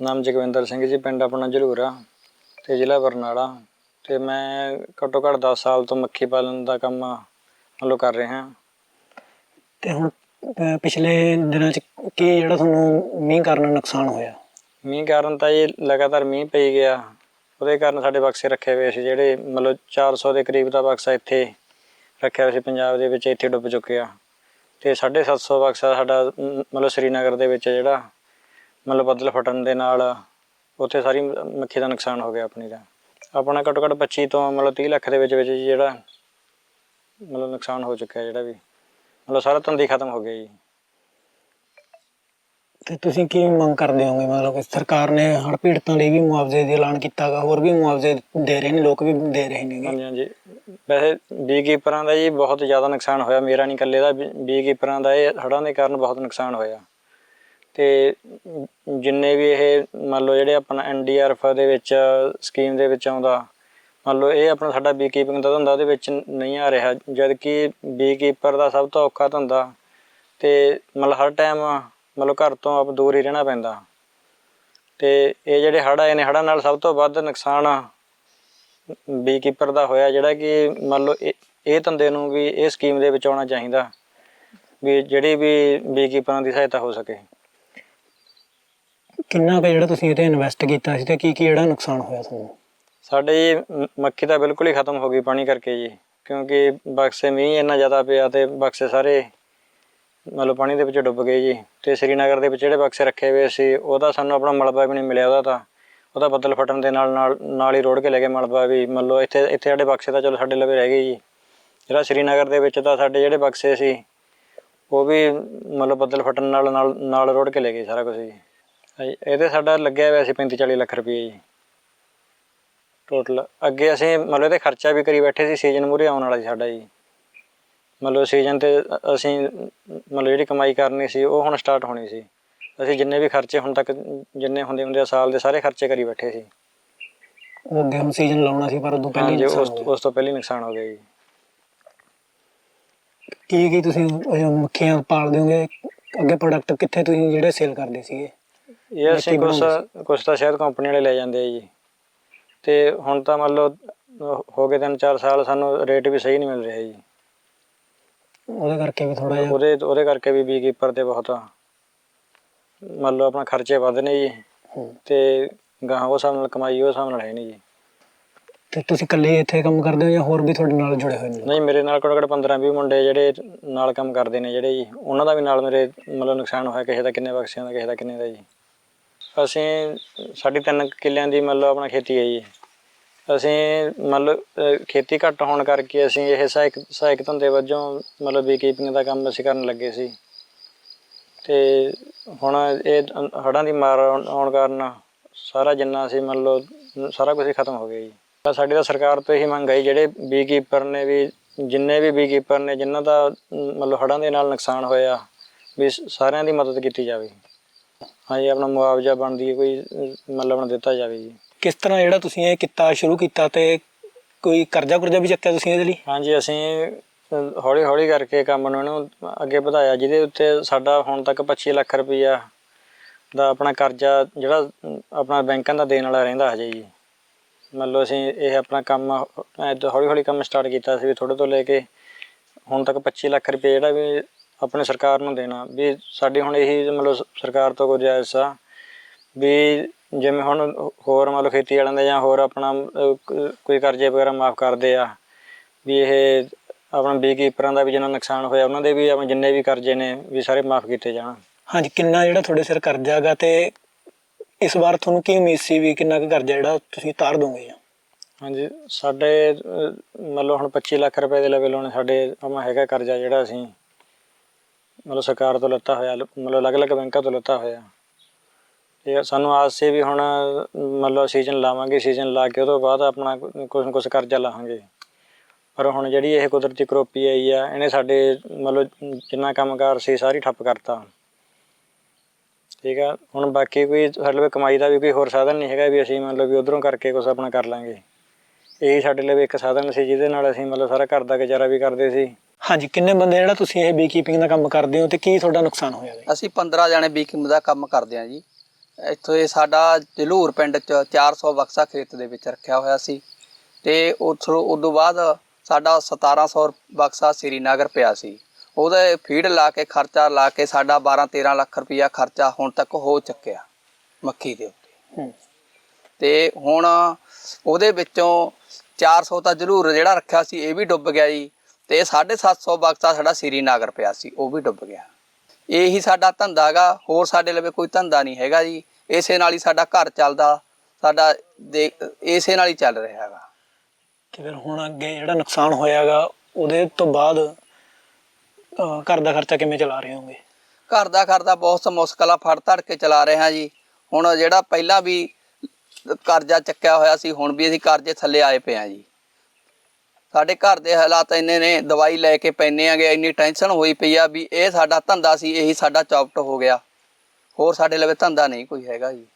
ਨਾਮ ਜਗਵਿੰਦਰ ਸਿੰਘ ਜੀ ਪਿੰਡ ਆਪਣਾ ਜਲੂਰਾ ਤੇ ਜ਼ਿਲ੍ਹਾ ਬਰਨਾਲਾ ਤੇ ਮੈਂ ਘੱਟੋ ਘੱਟ 10 ਸਾਲ ਤੋਂ ਮੱਖੀ ਪਾਲਣ ਦਾ ਕੰਮ ਮਤਲਬ ਕਰ ਰਿਹਾ। ਤੇ ਹੁਣ ਪਿਛਲੇ ਦਿਨਾਂ ਚ ਕੀ ਜਿਹੜਾ ਤੁਹਾਨੂੰ ਮੀਂਹ ਕਾਰਨ ਨੁਕਸਾਨ ਹੋਇਆ? ਮੀਂਹ ਕਾਰਨ ਤਾਂ ਇਹ ਲਗਾਤਾਰ ਮੀਂਹ ਪਈ ਗਿਆ। ਉਹਦੇ ਕਾਰਨ ਸਾਡੇ ਬਕਸੇ ਰੱਖੇ ਹੋਏ ਸੀ ਜਿਹੜੇ ਮਤਲਬ 400 ਦੇ ਕਰੀਬ ਦਾ ਬਕਸਾ ਇੱਥੇ ਰੱਖਿਆ ਹੋਇਆ ਸੀ ਪੰਜਾਬ ਦੇ ਵਿੱਚ ਇੱਥੇ ਡੁੱਬ ਚੁੱਕਿਆ। ਤੇ 750 ਬਕਸਾ ਸਾਡਾ ਮਤਲਬ ਸ੍ਰੀਨਗਰ ਦੇ ਵਿੱਚ ਜਿਹੜਾ ਮਤਲਬ ਬੱਦਲ ਫਟਣ ਦੇ ਨਾਲ ਉੱਥੇ ਸਾਰੀ ਮੱਖੀ ਦਾ ਨੁਕਸਾਨ ਹੋ ਗਿਆ ਆਪਣੀ ਦਾ ਆਪਣਾ ਘੱਟੋ ਘੱਟ 25 ਤੋਂ ਮਤਲਬ 30 ਲੱਖ ਦੇ ਵਿੱਚ ਵਿੱਚ ਜਿਹੜਾ ਮਤਲਬ ਨੁਕਸਾਨ ਹੋ ਚੁੱਕਿਆ ਜਿਹੜਾ ਵੀ। ਮਤਲਬ ਸਾਰਾ ਧੰਦੀ ਖਤਮ ਹੋ ਗਿਆ ਜੀ। ਤੇ ਤੁਸੀਂ ਕੀ ਮੰਗ ਕਰਦੇ ਹੋਗੇ? ਮਤਲਬ ਕਿ ਸਰਕਾਰ ਨੇ ਹੜ੍ਹ ਪੀੜਤਾਂ ਲਈ ਵੀ ਮੁਆਵਜ਼ੇ ਦਾ ਐਲਾਨ ਕੀਤਾਗਾ ਹੋਰ ਵੀ ਮੁਆਵਜ਼ੇ ਦੇ ਰਹੇ ਨੇ ਲੋਕ ਵੀ ਦੇ ਰਹੇ ਨੇ ਹਾਂਜੀ ਹਾਂਜੀ। ਵੈਸੇ ਬੀ ਕੀਪਰਾਂ ਦਾ ਜੀ ਬਹੁਤ ਜ਼ਿਆਦਾ ਨੁਕਸਾਨ ਹੋਇਆ। ਮੇਰਾ ਨਹੀਂ ਇਕੱਲੇ ਦਾ ਬੀ ਕੀਪਰਾਂ ਦਾ ਇਹ ਹੜ੍ਹਾਂ ਦੇ ਕਾਰਨ ਬਹੁਤ ਨੁਕਸਾਨ ਹੋਇਆ। ਤੇ ਜਿੰਨੇ ਵੀ ਇਹ ਮੰਨ ਲਓ ਜਿਹੜੇ ਆਪਣਾ ਐੱਨ ਡੀ ਆਰ ਐਨਡੀਆਰਐਫ ਦੇ ਵਿੱਚ ਸਕੀਮ ਦੇ ਵਿੱਚ ਆਉਂਦਾ, ਮੰਨ ਲਓ ਇਹ ਆਪਣਾ ਸਾਡਾ ਬੀ ਕੀਪਿੰਗ ਦਾ ਧੰਦਾ ਉਹਦੇ ਵਿੱਚ ਨਹੀਂ ਆ ਰਿਹਾ ਜਦ ਕਿ ਬੀ ਕੀਪਰ ਦਾ ਸਭ ਤੋਂ ਔਖਾ ਧੰਦਾ ਤੇ ਮਤਲਬ ਹਰ ਟਾਈਮ ਮਤਲਬ ਘਰ ਤੋਂ ਆਪ ਦੂਰ ਹੀ ਰਹਿਣਾ ਪੈਂਦਾ। ਤੇ ਇਹ ਜਿਹੜੇ ਹੜ੍ਹ ਆਏ ਨੇ, ਹੜ੍ਹਾਂ ਨਾਲ ਸਭ ਤੋਂ ਵੱਧ ਨੁਕਸਾਨ ਬੀ ਕੀਪਰ ਦਾ ਹੋਇਆ, ਜਿਹੜਾ ਕਿ ਮੰਨ ਲਓ ਇਹ ਧੰਦੇ ਨੂੰ ਵੀ ਇਹ ਸਕੀਮ ਦੇ ਵਿੱਚ ਆਉਣਾ ਚਾਹੀਦਾ ਵੀ ਜਿਹੜੀ ਵੀ ਬੀ ਕੀਪਰਾਂ ਦੀ ਸਹਾਇਤਾ ਹੋ ਸਕੇ। ਕਿੰਨਾ ਕੁ ਜਿਹੜਾ ਤੁਸੀਂ ਇਹਤੇ ਇਨਵੈਸਟ ਕੀਤਾ ਸੀ ਤੇ ਕੀ ਕੀ ਜਿਹੜਾ ਨੁਕਸਾਨ ਹੋਇਆ ਤੁਹਾਨੂੰ? ਸਾਡੇ ਜੀ ਮ- ਮੱਖੀ ਤਾਂ ਬਿਲਕੁਲ ਹੀ ਖਤਮ ਹੋ ਗਈ ਪਾਣੀ ਕਰਕੇ ਜੀ, ਕਿਉਂਕਿ ਬਕਸੇ ਮੀਂਹ ਇੰਨਾ ਜ਼ਿਆਦਾ ਪਿਆ ਤੇ ਬਕਸੇ ਸਾਰੇ ਮਤਲਬ ਪਾਣੀ ਦੇ ਵਿੱਚ ਡੁੱਬ ਗਏ ਜੀ ਤੇ ਸ੍ਰੀਨਗਰ ਦੇ ਵਿੱਚ ਜਿਹੜੇ ਬਕਸੇ ਰੱਖੇ ਹੋਏ ਸੀ, ਉਹਦਾ ਸਾਨੂੰ ਆਪਣਾ ਮਲਬਾ ਵੀ ਨਹੀਂ ਮਿਲਿਆ ਉਹਦਾ ਤਾਂ। ਉਹਦਾ ਬੱਦਲ ਫਟਣ ਦੇ ਨਾਲ ਨਾਲ ਨਾਲ ਹੀ ਰੋੜ ਕੇ ਲੈ ਗਏ ਮਲਬਾ ਵੀ ਮੰਨ ਲਓ ਇੱਥੇ ਇੱਥੇ ਸਾਡੇ ਬਕਸੇ ਤਾਂ ਚਲੋ ਸਾਡੇ ਲਵੇ ਰਹਿ ਗਏ ਜੀ। ਜਿਹੜਾ ਸ੍ਰੀਨਗਰ ਦੇ ਵਿੱਚ ਤਾਂ ਸਾਡੇ ਜਿਹੜੇ ਬਕਸੇ ਸੀ, ਉਹ ਵੀ ਮਤਲਬ ਬੱਦਲ ਫਟਣ ਨਾਲ ਨਾਲ ਨਾਲ ਰੋੜ ਕੇ ਲੈ ਗਏ ਸਾਰਾ ਕੁਝ ਜੀ। ਇਹਦੇ ਸਾਡਾ ਲੱਗਿਆ ਹੋਇਆ ਸੀ 35 40 ਲੱਖ ਰੁਪਏ ਜੀ। ਟੋਟਲ ਅੱਗੇ ਅਸੀਂ ਮਤਲਬ ਇਹਦੇ ਖਰਚਾ ਵੀ ਕਰੀ ਬੈਠੇ ਸੀ ਸੀਜ਼ਨ ਮੂਰੇ ਆਉਣ ਵਾਲਾ ਸੀ ਸਾਡਾ ਜੀ। ਮਤਲਬ ਸੀਜ਼ਨ ਤੇ ਅਸੀਂ ਮਤਲਬ ਜਿਹੜੀ ਕਮਾਈ ਕਰਨੀ ਸੀ ਉਹ ਹੁਣ ਸਟਾਰਟ ਹੋਣੀ ਸੀ। ਅਸੀਂ ਜਿੰਨੇ ਵੀ ਖਰਚੇ ਹੁਣ ਤੱਕ ਜਿੰਨੇ ਹੁੰਦੇ ਹੁੰਦੇ ਆ ਸਾਲ ਦੇ ਸਾਰੇ ਖਰਚੇ ਕਰੀ ਬੈਠੇ ਸੀ। ਉਹ ਅੱਗੇ ਹੁਣ ਸੀਜ਼ਨ ਲਾਉਣਾ ਸੀ ਪਰ ਉਦੋਂ ਪਹਿਲਾਂ ਹਾਂਜੀ ਉਸ। ਉਸ ਤੋਂ ਪਹਿਲਾਂ ਨੁਕਸਾਨ ਹੋ ਗਿਆ ਜੀ। ਕੀ ਕੀ ਤੁਸੀਂ ਮੱਖੀਆਂ ਪਾਲਦੇ ਹੋਗੇ ਅੱਗੇ ਪ੍ਰੋਡਕਟ ਕਿੱਥੇ ਤੁਸੀਂ ਜਿਹੜੇ ਸੇਲ ਕਰਦੇ ਸੀਗੇ? ਇਹ ਅਸੀਂ ਕੁਛ ਕੁਛ ਤਾਂ ਸ਼ਾਇਦ ਕੰਪਨੀ ਵਾਲੇ ਲੈ ਜਾਂਦੇ ਆ ਜੀ। ਤੇ ਹੁਣ ਤਾਂ ਮੰਨ ਲਓ ਹੋ ਗਏ ਤਿੰਨ ਚਾਰ ਸਾਲ ਸਾਨੂੰ ਰੇਟ ਵੀ ਸਹੀ ਨਹੀਂ ਮਿਲ ਰਿਹਾ ਜੀ। ਉਹਦੇ ਕਰਕੇ ਵੀ ਥੋੜਾ ਜਿਹਾ ਉਹਦੇ ਉਹਦੇ ਕਰਕੇ ਵੀ ਬੀ ਕੀਪਰ ਤੇ ਬਹੁਤ ਮੰਨ ਲਓ ਆਪਣਾ ਖਰਚੇ ਵੱਧ ਨੇ ਜੀ। ਤੇ ਗਾਹਾਂ ਉਹ ਨਾਲ ਕਮਾਈ ਉਹ ਨਾਲ ਹੈ ਨਹੀਂ ਜੀ। ਤੇ ਤੁਸੀਂ ਇਕੱਲੇ ਇੱਥੇ ਕੰਮ ਕਰਦੇ ਹੋ ਜਾਂ ਹੋਰ ਵੀ ਤੁਹਾਡੇ ਨਾਲ ਜੁੜੇ ਹੋਏ ਨੇ? ਨਹੀਂ ਮੇਰੇ ਨਾਲ ਘੱਟੋ ਘੱਟ 15 20 ਮੁੰਡੇ ਜਿਹੜੇ ਨਾਲ ਕੰਮ ਕਰਦੇ ਨੇ ਜਿਹੜੇ ਜੀ। ਉਹਨਾਂ ਦਾ ਵੀ ਨਾਲ ਮੇਰੇ ਮਤਲਬ ਨੁਕਸਾਨ ਹੋਇਆ ਕਿਸੇ ਦਾ ਕਿੰਨੇ ਬਕਸਿਆਂ ਦਾ ਕਿਸੇ ਦਾ ਕਿੰਨੇ ਦਾ ਜੀ। ਅਸੀਂ ਸਾਡੀ ਤਿੰਨ ਕਿੱਲਿਆਂ ਦੀ ਮਤਲਬ ਆਪਣਾ ਖੇਤੀ ਹੈ ਜੀ। ਅਸੀਂ ਮਤਲਬ ਖੇਤੀ ਘੱਟ ਹੋਣ ਕਰਕੇ ਅਸੀਂ ਇਹ ਸਹਾਇਕ ਸਹਾਇਕ ਧੰਦੇ ਵਜੋਂ ਮਤਲਬ ਬੀ ਕੀਪਿੰਗ ਦਾ ਕੰਮ ਅਸੀਂ ਕਰਨ ਲੱਗੇ ਸੀ। ਤੇ ਹੁਣ ਇਹ ਹੜ੍ਹਾਂ ਦੀ ਮਾਰ ਆਉਣ ਆਉਣ ਕਾਰਨ ਸਾਰਾ ਜਿੰਨਾ ਅਸੀਂ ਮੰਨ ਲਓ ਸਾਰਾ ਕੁਝ ਹੀ ਖਤਮ ਹੋ ਗਿਆ ਜੀ। ਸਾਡੀ ਤਾਂ ਸਰਕਾਰ ਤੋਂ ਇਹੀ ਮੰਗ ਹੈ ਜੀ, ਜਿਹੜੇ ਬੀ ਕੀਪਰ ਨੇ ਵੀ ਜਿੰਨੇ ਵੀ ਬੀ ਕੀਪਰ ਨੇ ਜਿਨ੍ਹਾਂ ਦਾ ਮਤਲਬ ਹੜ੍ਹਾਂ ਦੇ ਨਾਲ ਨੁਕਸਾਨ ਹੋਇਆ ਵੀ ਸਾਰਿਆਂ ਦੀ ਮਦਦ ਕੀਤੀ ਜਾਵੇ। ਹਾਂਜੀ ਆਪਣਾ ਮੁਆਵਜ਼ਾ ਬਣਦੀ ਹੈ ਕੋਈ ਮਤਲਬ ਆਪਣਾ ਦਿੱਤਾ ਜਾਵੇ ਜੀ। ਕਿਸ ਤਰ੍ਹਾਂ ਜਿਹੜਾ ਤੁਸੀਂ ਇਹ ਕੀਤਾ ਸ਼ੁਰੂ ਕੀਤਾ ਤੇ ਕੋਈ ਕਰਜ਼ਾ ਕੁਰਜ਼ਾ ਵੀ ਚੱਕਿਆ ਤੁਸੀਂ ਇਹਦੇ ਲਈ? ਹਾਂਜੀ ਅਸੀਂ ਹੌਲੀ ਹੌਲੀ ਕਰਕੇ ਕੰਮ ਨੂੰ ਇਹਨੂੰ ਅੱਗੇ ਵਧਾਇਆ ਜਿਹਦੇ ਉੱਤੇ ਸਾਡਾ ਹੁਣ ਤੱਕ 25 ਲੱਖ ਰੁਪਈਆ ਦਾ ਆਪਣਾ ਕਰਜ਼ਾ ਜਿਹੜਾ ਆਪਣਾ ਬੈਂਕਾਂ ਦਾ ਦੇਣ ਵਾਲਾ ਰਹਿੰਦਾ ਹਜੇ ਜੀ। ਮੰਨ ਲਓ ਅਸੀਂ ਇਹ ਆਪਣਾ ਕੰਮ ਹੌਲੀ ਹੌਲੀ ਕੰਮ ਸਟਾਰਟ ਕੀਤਾ ਸੀ ਵੀ ਥੋੜੇ ਤੋਂ ਲੈ ਕੇ ਹੁਣ ਤੱਕ 25 ਲੱਖ ਰੁਪਏ ਜਿਹੜਾ ਵੀ ਆਪਣੇ ਸਰਕਾਰ ਨੂੰ ਦੇਣਾ। ਵੀ ਸਾਡੀ ਹੁਣ ਇਹੀ ਮਤਲਬ ਸਰਕਾਰ ਤੋਂ ਗੁਜ਼ਾਰਿਸ਼ ਆ ਵੀ ਜਿਵੇਂ ਹੁਣ ਹੋਰ ਮੰਨ ਲਓ ਖੇਤੀ ਵਾਲਿਆਂ ਦੇ ਜਾਂ ਹੋਰ ਆਪਣਾ ਕੋਈ ਕਰਜ਼ੇ ਵਗੈਰਾ ਮਾਫ ਕਰਦੇ ਆ ਵੀ ਇਹ ਆਪਣਾ ਬੀ ਕੀਪਰਾਂ ਦਾ ਵੀ ਜਿੰਨਾ ਨੁਕਸਾਨ ਹੋਇਆ ਉਹਨਾਂ ਦੇ ਵੀ ਆਪਣੇ ਜਿੰਨੇ ਵੀ ਕਰਜ਼ੇ ਨੇ ਵੀ ਸਾਰੇ ਮਾਫ ਕੀਤੇ ਜਾਣ। ਹਾਂਜੀ ਕਿੰਨਾ ਜਿਹੜਾ ਤੁਹਾਡੇ ਸਿਰ ਕਰਜ਼ਾ ਹੈਗਾ ਤੇ ਇਸ ਵਾਰ ਤੁਹਾਨੂੰ ਕੀ ਉਮੀਦ ਸੀ ਵੀ ਕਿੰਨਾ ਕੁ ਕਰਜ਼ਾ ਜਿਹੜਾ ਤੁਸੀਂ ਤਾਰ ਦੋਗੇ? ਹਾਂਜੀ ਸਾਡੇ ਲਓ ਹੁਣ 25 ਲੱਖ ਰੁਪਏ ਦੇ ਲੈਵਲ ਹੋਣੇ ਸਾਡੇ ਆਪਣਾ ਹੈਗਾ ਕਰਜ਼ਾ ਜਿਹੜਾ ਅਸੀਂ ਮਤਲਬ ਸਰਕਾਰ ਤੋਂ ਲੱਤਾ ਹੋਇਆ, ਮਤਲਬ ਅਲੱਗ-ਅਲੱਗ ਬੈਂਕਾਂ ਤੋਂ ਲੱਤਾ ਹੋਇਆ। ਤੇ ਸਾਨੂੰ ਆਸ ਸੀ ਵੀ ਹੁਣ, ਮਤਲਬ ਸੀਜ਼ਨ ਲਾਵਾਂਗੇ ਸੀਜ਼ਨ ਲਾ ਕੇ ਉਹ ਤੋਂ ਬਾਅਦ ਆਪਣਾ ਕੁਝ ਨਾ ਕੁਝ ਕਰਜ਼ਾ ਲਾਵਾਂਗੇ। ਪਰ ਹੁਣ ਜਿਹੜੀ ਇਹ ਕੁਦਰਤੀ ਕਰੋਪੀ ਆਈ ਆ, ਇਹਨੇ ਸਾਡੇ ਮਤਲਬ ਜਿੰਨਾ ਕੰਮਕਾਰ ਸੀ, ਸਾਰੀ ਠੱਪ ਕਰਤਾ। ਠੀਕ ਆ? ਹੁਣ ਬਾਕੀ ਕੋਈ ਸਾਡੇ ਲਈ ਕਮਾਈ ਦਾ ਵੀ ਕੋਈ ਹੋਰ ਸਾਧਨ ਨਹੀਂ ਹੈਗਾ ਵੀ ਅਸੀਂ ਮਤਲਬ ਵੀ ਉਧਰੋਂ ਕਰਕੇ ਕੁਝ ਆਪਣਾ ਕਰ ਲਾਂਗੇ। ਇਹੀ ਸਾਡੇ ਲਈ ਇੱਕ ਸਾਧਨ ਸੀ ਜਿਹਦੇ ਨਾਲ ਅਸੀਂ ਮਤਲਬ ਸਾਰਾ ਘਰ ਦਾ ਗੁਜ਼ਾਰਾ ਵੀ ਕਰਦੇ ਸੀ। ਹਾਂਜੀ ਕਿੰਨੇ ਬੰਦੇ ਜਿਹੜਾ ਤੁਸੀਂ ਇਹ ਬੀ ਕੀਪਿੰਗ ਦਾ ਕੰਮ ਕਰਦੇ ਹੋ ਤੇ ਕੀ ਤੁਹਾਡਾ ਨੁਕਸਾਨ ਹੋਇਆ ਜੀ? ਅਸੀਂ 15 ਜਾਣੇ ਬੀਕਿੰਗ ਦਾ ਕੰਮ ਕਰਦੇ ਹਾਂ ਜੀ। ਇੱਥੋਂ ਇਹ ਸਾਡਾ ਜਲੂਰ ਪਿੰਡ ਚ 400 ਬਕਸਾ ਖੇਤ ਦੇ ਵਿੱਚ ਰੱਖਿਆ ਹੋਇਆ ਸੀ। ਤੇ ਉੱਥੋਂ ਉਦੋਂ ਬਾਅਦ ਸਾਡਾ 1700 ਬਕਸਾ ਸ੍ਰੀਨਗਰ ਪਿਆ ਸੀ। ਉਹਦੇ ਫੀਡ ਲਾ ਕੇ ਖਰਚਾ ਲਾ ਕੇ ਸਾਡਾ 12 13 ਲੱਖ ਰੁਪਇਆ ਖਰਚਾ ਹੁਣ ਤੱਕ ਹੋ ਚੁੱਕਿਆ ਮੱਕੀ ਦੇ ਉੱਤੇ। ਹੂੰ। ਤੇ ਹੁਣ ਉਹਦੇ ਵਿੱਚੋਂ 400 ਤਾਂ ਜ਼ਰੂਰ ਜਿਹੜਾ ਰੱਖਿਆ ਸੀ ਇਹ ਵੀ ਡੁੱਬ ਗਿਆ ਜੀ। ਤੇ 750 ਬਕਸਾ ਸਾਡਾ ਸ੍ਰੀਨਗਰ ਪਿਆ ਸੀ ਉਹ ਵੀ ਡੁੱਬ ਗਿਆ। ਇਹੀ ਸਾਡਾ ਧੰਦਾ ਹੋਰ ਸਾਡੇ ਲਵੇ ਕੋਈ ਧੰਦਾ ਨਹੀਂ ਹੈਗਾ ਜੀ। ਇਸੇ ਨਾਲ ਹੀ ਸਾਡਾ ਘਰ ਚੱਲਦਾ ਸਾਡਾ ਇਸੇ ਨਾਲ ਹੀ ਚੱਲ ਰਿਹਾ ਹੈਗਾ। ਤੇ ਫਿਰ ਹੁਣ ਅੱਗੇ ਜਿਹੜਾ ਨੁਕਸਾਨ ਹੋਇਆਗਾ ਉਹਦੇ ਤੋਂ ਬਾਅਦ ਘਰ ਦਾ ਖਰਚਾ ਕਿਵੇਂ ਚਲਾ ਰਹੇ ਹੋਗੇ ਘਰ ਦਾ ਕਰਦਾ ਬਹੁਤ ਮੁਸ਼ਕਲਾਂ ਫੜ ਧੜ ਕੇ ਚਲਾ ਰਹੇ ਹਾਂ ਜੀ। ਹੁਣ ਜਿਹੜਾ ਪਹਿਲਾਂ ਵੀ ਕਰਜ਼ਾ ਚੱਕਿਆ ਹੋਇਆ ਸੀ, ਹੁਣ ਵੀ ਅਸੀਂ ਕਰਜ਼ੇ ਥੱਲੇ ਆਏ ਪਏ ਹਾਂ ਜੀ। ਸਾਡੇ ਘਰ ਦੇ ਹਾਲਾਤ ਇੰਨੇ ਨੇ, ਦਵਾਈ ਲੈ ਕੇ ਪੈਨੇ ਆਗੇ ਇੰਨੀ ਟੈਨਸ਼ਨ ਹੋਈ ਪਈ ਆ ਵੀ ਇਹ ਸਾਡਾ ਧੰਦਾ ਸੀ, ਇਹੀ ਸਾਡਾ ਚੌਪਟ ਹੋ ਗਿਆ। ਹੋਰ ਸਾਡੇ ਲਵੇ ਧੰਦਾ ਨਹੀਂ ਕੋਈ ਹੈਗਾ ਜੀ।